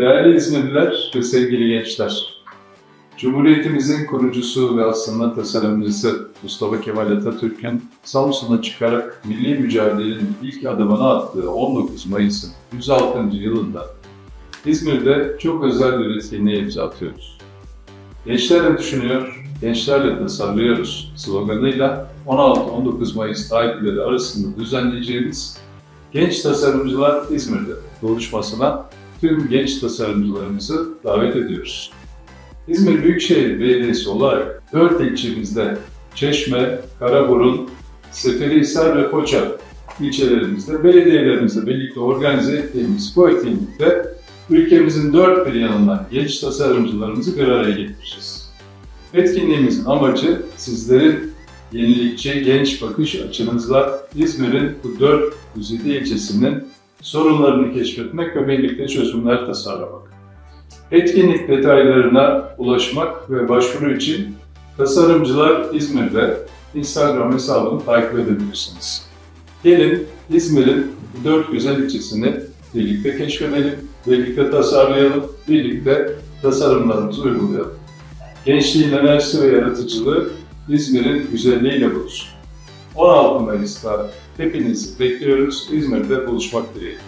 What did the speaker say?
Değerli İzmirliler ve sevgili gençler, Cumhuriyetimizin kurucusu ve aslında tasarımcısı Mustafa Kemal Atatürk'ün Samsun'a çıkarak milli mücadelenin ilk adımını attığı 19 Mayıs'ın 106. yılında İzmir'de çok özel bir etkinliğe imza atıyoruz. Gençlerle düşünüyor, gençlerle tasarlıyoruz sloganıyla 16-19 Mayıs tarihleri arasında düzenleyeceğimiz Genç Tasarımcılar İzmir'de buluşmasına tüm genç tasarımcılarımızı davet ediyoruz. İzmir Büyükşehir Belediyesi olarak 4 ilçemizde Çeşme, Karaburun, Seferihisar ve Foça ilçelerimizde belediyelerimizle birlikte organize ettiğimiz bu etkinlikte ülkemizin dört bir yanından genç tasarımcılarımızı bir araya getireceğiz. Etkinliğimizin amacı sizlerin yenilikçi genç bakış açınızla İzmir'in bu dört güzide ilçesinin sorunlarını keşfetmek ve birlikte çözümler tasarlamak. Etkinlik detaylarına ulaşmak ve başvuru için Tasarımcılar İzmir'de Instagram hesabını takip edebilirsiniz. Gelin İzmir'in dört güzel ilçesini birlikte keşfedelim, birlikte tasarlayalım, birlikte tasarımlarımızı uygulayalım. Gençliğin enerjisi ve yaratıcılığı İzmir'in güzelliğiyle buluşsun. 16 Mayıs'ta hepinizi bekliyoruz. İzmir'de buluşmak dileğiyle.